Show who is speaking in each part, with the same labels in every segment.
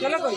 Speaker 1: চলো কই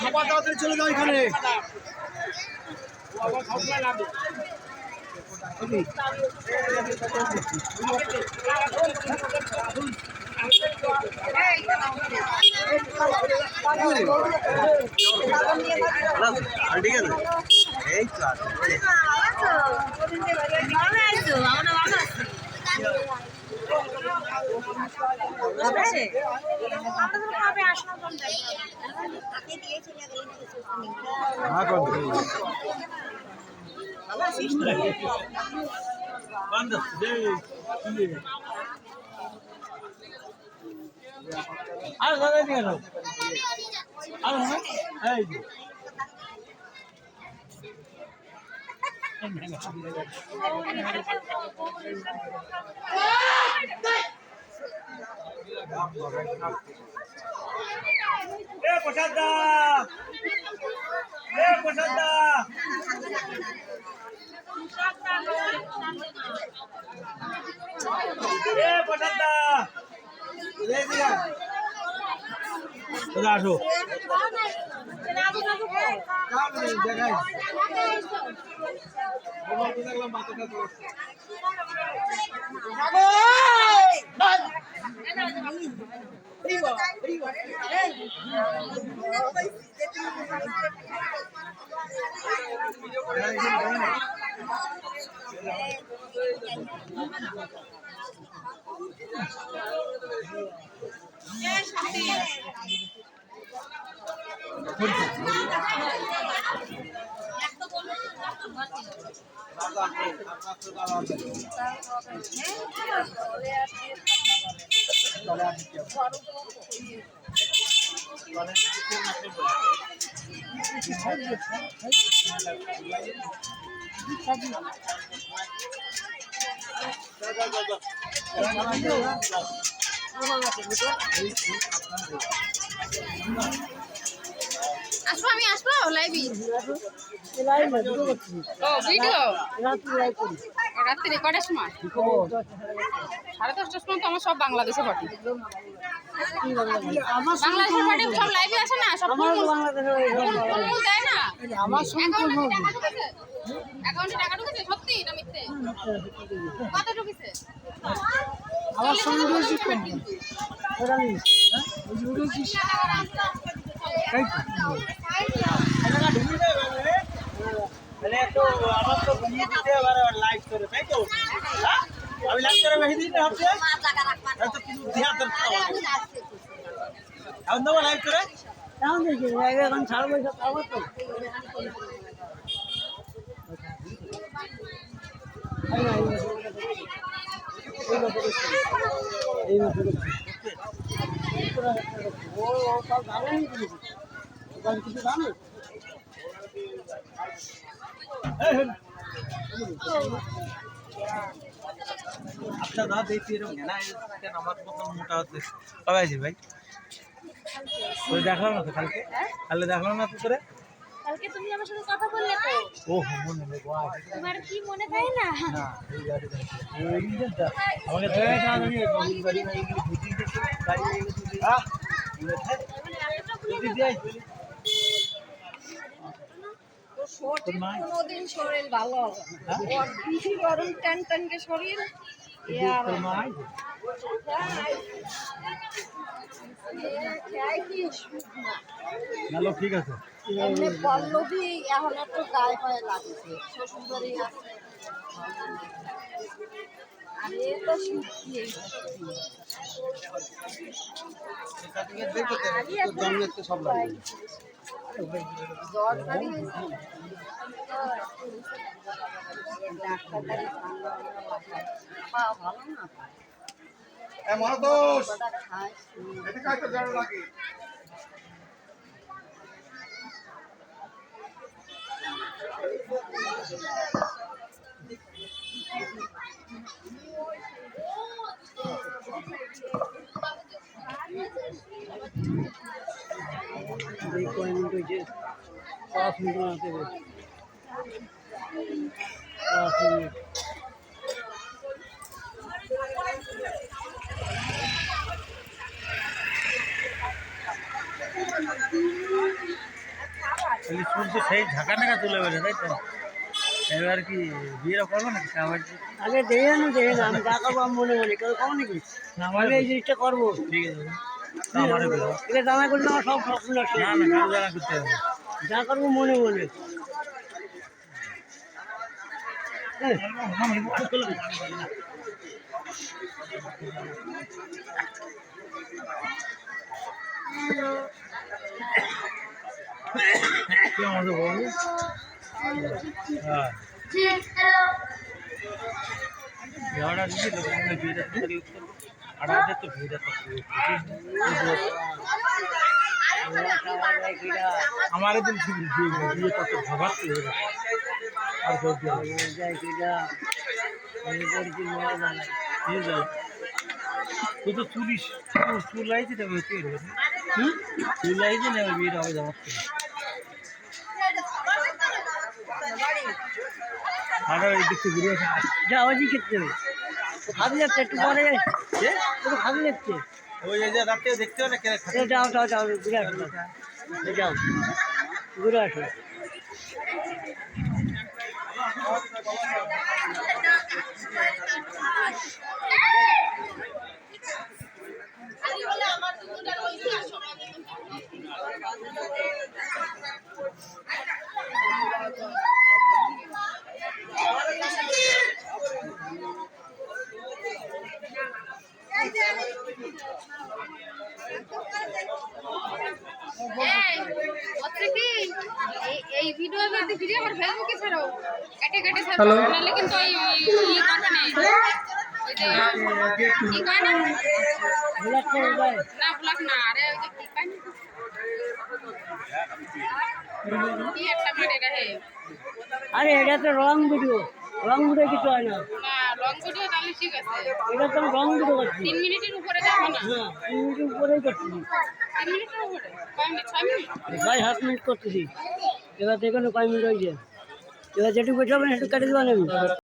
Speaker 2: খাবার তাড়াতাড়ি চলে যাও এখানে। ঠিক আছে এই তো আছে।
Speaker 3: ভালো আছো আমরা ভালো আছি
Speaker 2: হ্যাঁ, কর দে। আর দাদা নিয়ে নাও আর হ্যাঁ এই যে। এ প্রসাদ দা এ প্রসাদ দা আসো। দেখাই। দেখলাম বাচ্চাটা তো
Speaker 3: আসব আমি আসব লাইভি ও ভিডিও রাত্রি কটার সময় সাড়ে দশটার সময় তো আমার সব বাংলাদেশে পার্টি বাংলাদেশের পার্টি সব লাইভে আসে না সব দেয় না অ্যাকাউন্টে অ্যাকাউন্টে টাকা ঢুকেছে? সত্যি না মিথ্যে? কত ঢুকেছে?
Speaker 1: আমার সঙ্গে
Speaker 2: তো লাইভ করে তাই তো হ্যাঁ? আমি লাইভ করে বেশি দিন কিছু ধ্যান দরকার লাইভ করে?
Speaker 1: এখন ছাড় পয়সা পাবো তো না, এই না। ও সব।
Speaker 2: আচ্ছা আমার মতন মোটা হচ্ছে কবে আছে ভাই ওই দেখলাম না তো কালকে? কালকে দেখলাম না তো করে
Speaker 4: কালকে তুমি আমার সাথে কথা বললে তো।
Speaker 2: ও মনে নেই বাহ
Speaker 4: তোমার কি মনে হয় না?
Speaker 2: আমাকে ধরে না আমি গাড়ি না এগুলি বুঝিয়ে দিতে গাড়ি এগুলি হ্যাঁ
Speaker 4: এতটা ভুলে
Speaker 2: বুঝিয়ে দিয়ে
Speaker 5: শরীর কোনোদিন শরীর ভালো হবে না। ওর বেশি গরম টান টানকে শরীর
Speaker 2: হ্যালো ঠিক আছে।
Speaker 5: এমনি এখন একটু গায়ে পায়ে লাগছে শ্বশুর বাড়ি আছে বাড়ি ঠান্ডা ঠান্ডা মাথায়। পা ভালো না কটা খায় শুয়ে।
Speaker 1: এই কয় মিনিট হয়েছে পাঁচ মিনিট হবে পাঁচ মিনিট
Speaker 2: সূর্য সেই ঝাঁকা নাকা চলে গেছে তাই তো? এবার কি বিয়েটা করব নাকি? আমার
Speaker 1: আগে দেখে না দেখে না আমি যা করব আমি মনে মনে কেউ কম নাকি? আমি এই জিনিসটা করব।
Speaker 2: ঠিক আছে
Speaker 1: এটা জানা করলে আমার সব স্বপ্ন নষ্ট
Speaker 2: না না জানা করতে হবে
Speaker 1: যা করব মনে মনে হ্যাঁ,
Speaker 2: কি আমাদের বলব? হ্যাঁ। তুই চুল লাইছি না বিয়েটা হবে যাওয়ার আর এই দিকতে ঘুরে আসা
Speaker 1: যা ওই ক্ষেত্রে খাবি যাচ্ছে একটু পরে একটু খাবি যাচ্ছে।
Speaker 2: ওই যে রাতে দেখতে হবে না
Speaker 1: যাও যাও যাও ঘুরে আসো। যাও ঘুরে আসো
Speaker 3: এই, হচ্ছে কি এই- এই ভিডিও যদি ভিডিও আমার ফেসবুকে ছাড়ো কেটে কেটে ছাড়ো নাহলে কিন্তু ওই ইয়ে করবে না ওই যে কি কয় না না ব্লক না আরে ওই যে কি কয় না কি একটা মানে রে
Speaker 1: আরে এটা তো রং ভিডিও রং ভিডিও কিছু হয় না।
Speaker 3: না লং ভিডিও তাহলে ঠিক আছে।
Speaker 1: এটা তো রং ভিডিও করছি।
Speaker 3: তিন মিনিটের উপরে যাবে না।
Speaker 1: হ্যাঁ তিন মিনিটের উপরেই করছি।
Speaker 3: তিন মিনিটের উপরে? কয় মিনিট? ছয় মিনিট?
Speaker 1: ছয় মিনিট করতেছি এবার দেখুন কয় মিনিট হয়েছে। এবার যেটুকু বেশি হবে না সেটুকু কেটে দেবেন আমি।